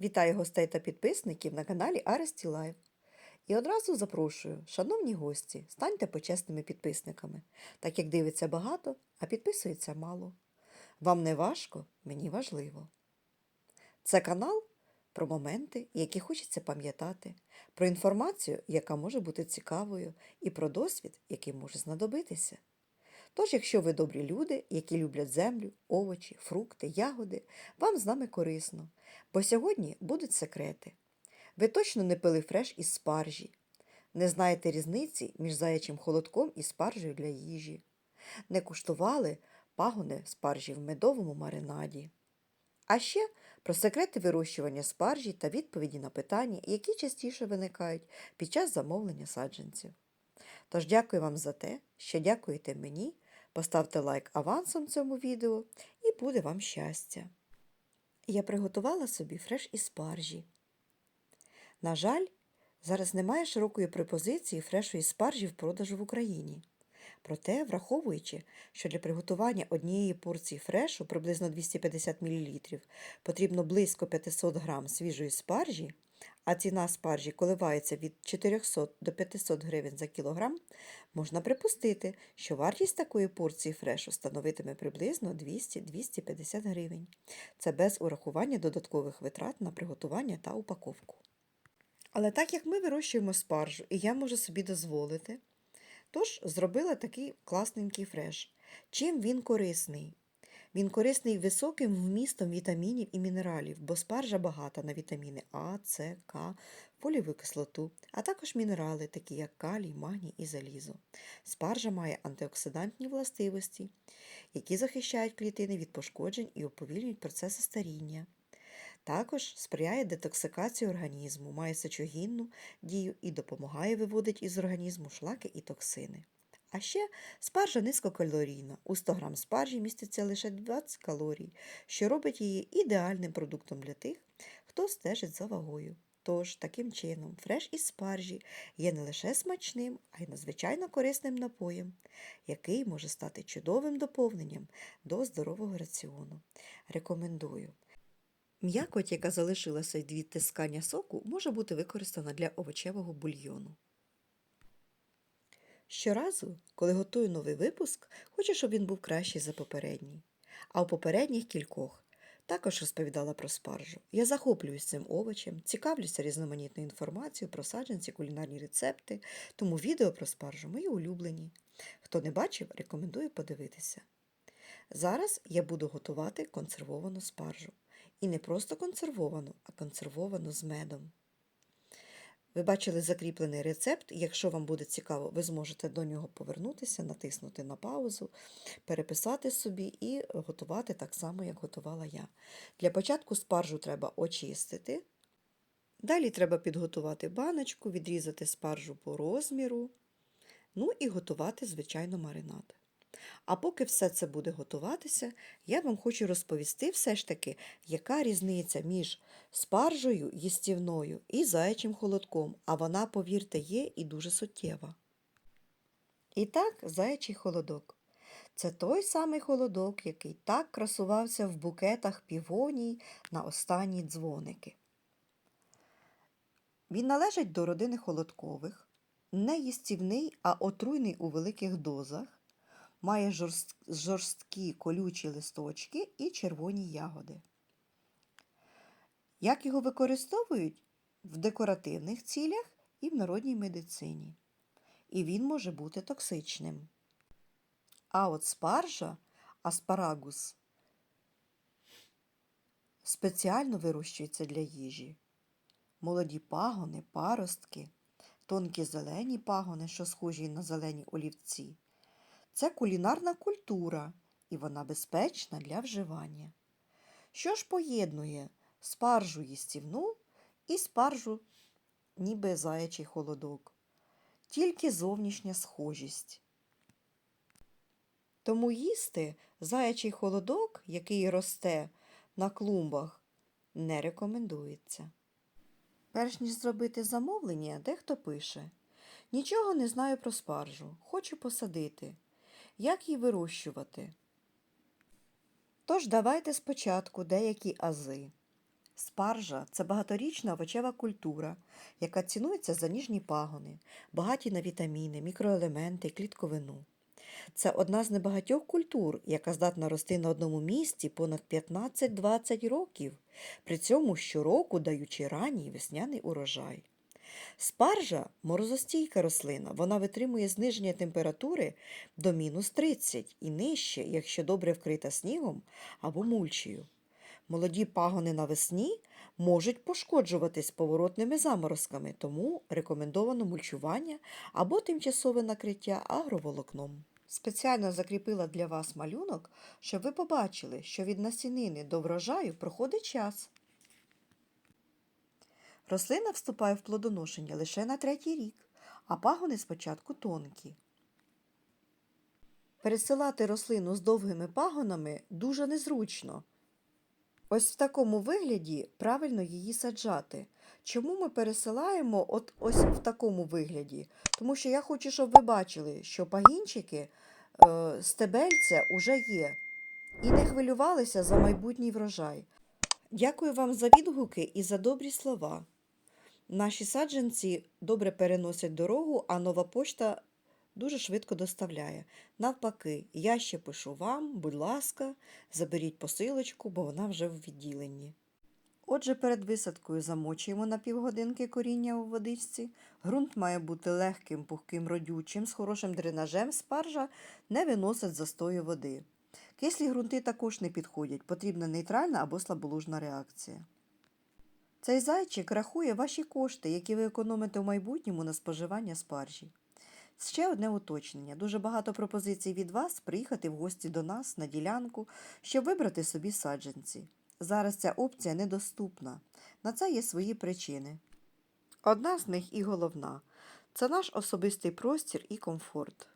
Вітаю гостей та підписників на каналі Аресті Лайв. І одразу запрошую, шановні гості, станьте почесними підписниками, так як дивиться багато, а підписується мало. Вам не важко, мені важливо. Це канал про моменти, які хочеться пам'ятати, про інформацію, яка може бути цікавою, і про досвід, який може знадобитися. Тож, якщо ви добрі люди, які люблять землю, овочі, фрукти, ягоди, вам з нами корисно, бо сьогодні будуть секрети. Ви точно не пили фреш із спаржі, не знаєте різниці між заячим холодком і спаржею для їжі, не куштували пагони спаржі в медовому маринаді. А ще про секрети вирощування спаржі та відповіді на питання, які частіше виникають під час замовлення саджанців. Тож дякую вам за те, що дякуєте мені. Поставте лайк авансом цьому відео і буде вам щастя. Я приготувала собі фреш із спаржі. На жаль, зараз немає широкої пропозиції фрешу із спаржі в продажу в Україні. Проте, враховуючи, що для приготування однієї порції фрешу приблизно 250 мл потрібно близько 500 г свіжої спаржі, а ціна спаржі коливається від 400 до 500 гривень за кілограм, можна припустити, що вартість такої порції фрешу становитиме приблизно 200-250 гривень. Це без урахування додаткових витрат на приготування та упаковку. Але так як ми вирощуємо спаржу, і я можу собі дозволити, тож зробила такий класненький фреш. Чим він корисний? Він корисний високим вмістом вітамінів і мінералів, бо спаржа багата на вітаміни А, С, К, фолієву кислоту, а також мінерали, такі як калій, магній і залізо. Спаржа має антиоксидантні властивості, які захищають клітини від пошкоджень і уповільнюють процеси старіння. Також сприяє детоксикації організму, має сечогінну дію і допомагає виводити із організму шлаки і токсини. А ще спаржа низькокалорійна. У 100 г спаржі міститься лише 20 калорій, що робить її ідеальним продуктом для тих, хто стежить за вагою. Тож, таким чином, фреш із спаржі є не лише смачним, а й надзвичайно корисним напоєм, який може стати чудовим доповненням до здорового раціону. Рекомендую. М'якоть, яка залишилася від відтискання соку, може бути використана для овочевого бульйону. Щоразу, коли готую новий випуск, хочу, щоб він був кращий за попередній. А у попередніх кількох також розповідала про спаржу. Я захоплююсь цим овочем, цікавлюся різноманітною інформацією про саджанці, кулінарні рецепти, тому відео про спаржу мої улюблені. Хто не бачив, рекомендую подивитися. Зараз я буду готувати консервовану спаржу. І не просто консервовану, а консервовану з медом. Ви бачили закріплений рецепт. Якщо вам буде цікаво, ви зможете до нього повернутися, натиснути на паузу, переписати собі і готувати так само, як готувала я. Для початку спаржу треба очистити. Далі треба підготувати баночку, відрізати спаржу по розміру. Ну і готувати, звичайно, маринад. А поки все це буде готуватися, я вам хочу розповісти все ж таки, яка різниця між спаржею їстівною і заячим холодком, а вона, повірте, є і дуже суттєва. І так, заячий холодок. Це той самий холодок, який так красувався в букетах півоній на останні дзвоники. Він належить до родини холодкових, не їстівний, а отруйний у великих дозах має жорсткі колючі листочки і червоні ягоди. Як його використовують? В декоративних цілях і в народній медицині. І він може бути токсичним. А от спаржа, аспарагус, спеціально вирощується для їжі. Молоді пагони, паростки, тонкі зелені пагони, що схожі на зелені олівці. Це кулінарна культура, і вона безпечна для вживання. Що ж поєднує спаржу їстівну і спаржу, ніби заячий холодок, тільки зовнішня схожість. Тому їсти заячий холодок, який росте на клумбах, не рекомендується. Перш ніж зробити замовлення, дехто пише Нічого не знаю про спаржу, хочу посадити. Як її вирощувати? Тож давайте спочатку деякі ази. Спаржа це багаторічна овочева культура, яка цінується за ніжні пагони, багаті на вітаміни, мікроелементи, клітковину. Це одна з небагатьох культур, яка здатна рости на одному місці понад 15-20 років, при цьому щороку даючи ранній весняний урожай. Спаржа морозостійка рослина, вона витримує зниження температури до мінус 30 і нижче, якщо добре вкрита снігом або мульчею. Молоді пагони навесні можуть пошкоджуватись поворотними заморозками, тому рекомендовано мульчування або тимчасове накриття агроволокном. Спеціально закріпила для вас малюнок, щоб ви побачили, що від насінини до врожаю проходить час. Рослина вступає в плодоношення лише на третій рік, а пагони спочатку тонкі. Пересилати рослину з довгими пагонами дуже незручно. Ось в такому вигляді правильно її саджати. Чому ми пересилаємо от ось в такому вигляді? Тому що я хочу, щоб ви бачили, що пагінчики е, стебельця уже є. І не хвилювалися за майбутній врожай. Дякую вам за відгуки і за добрі слова. Наші саджанці добре переносять дорогу, а нова почта дуже швидко доставляє. Навпаки, я ще пишу вам, будь ласка, заберіть посилочку, бо вона вже в відділенні. Отже, перед висадкою замочуємо на півгодинки коріння у водичці. Ґрунт має бути легким, пухким, родючим, з хорошим дренажем спаржа не виносить застою води. Кислі ґрунти також не підходять, потрібна нейтральна або слаболужна реакція. Цей зайчик рахує ваші кошти, які ви економите в майбутньому на споживання спаржі. Ще одне уточнення. Дуже багато пропозицій від вас приїхати в гості до нас на ділянку, щоб вибрати собі саджанці. Зараз ця опція недоступна. На це є свої причини. Одна з них і головна це наш особистий простір і комфорт.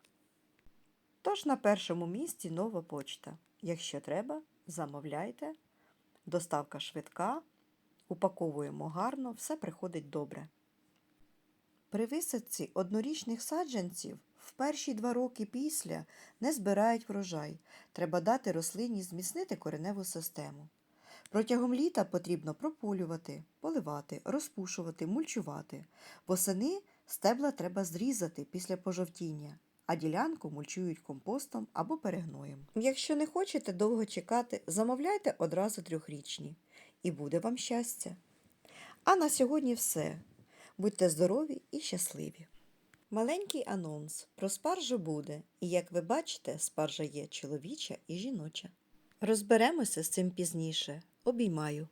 Тож на першому місці нова почта. Якщо треба, замовляйте. Доставка швидка, упаковуємо гарно, все приходить добре. При висадці однорічних саджанців в перші два роки після не збирають врожай. Треба дати рослині зміцнити кореневу систему. Протягом літа потрібно прополювати, поливати, розпушувати, мульчувати. Восени стебла треба зрізати після пожовтіння, а ділянку мульчують компостом або перегноєм. Якщо не хочете довго чекати, замовляйте одразу трьохрічні. І буде вам щастя. А на сьогодні все. Будьте здорові і щасливі. Маленький анонс про спаржу буде, і як ви бачите, спаржа є чоловіча і жіноча. Розберемося з цим пізніше. Обіймаю.